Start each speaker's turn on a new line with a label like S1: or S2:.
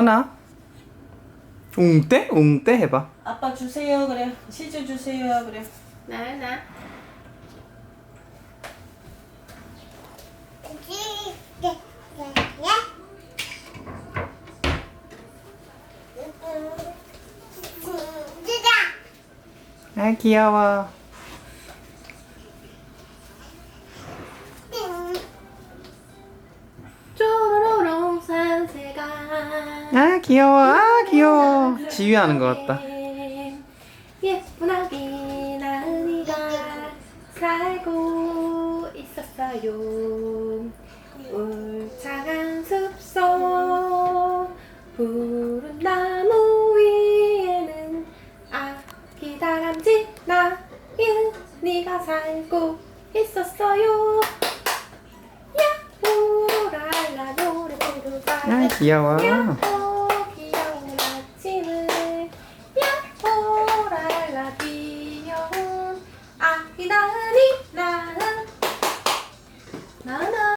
S1: 하나? 웅떼? 웅떼 해봐.
S2: 아빠 주세요 그래. 시주 주세요 그래.
S3: 나, 나.
S1: 아 귀여워 아 귀여워 아 귀여워 지휘하는 것 같다
S3: 예쁜 아기 나은이가 살고 있었어요. 울창한 숲속 푸른 나무 위에는 아기 다람쥐 나은이가 살고 있었어요. 야호 랄라 노래 부르자.
S1: 아 귀여워
S3: 야호 খেলাতে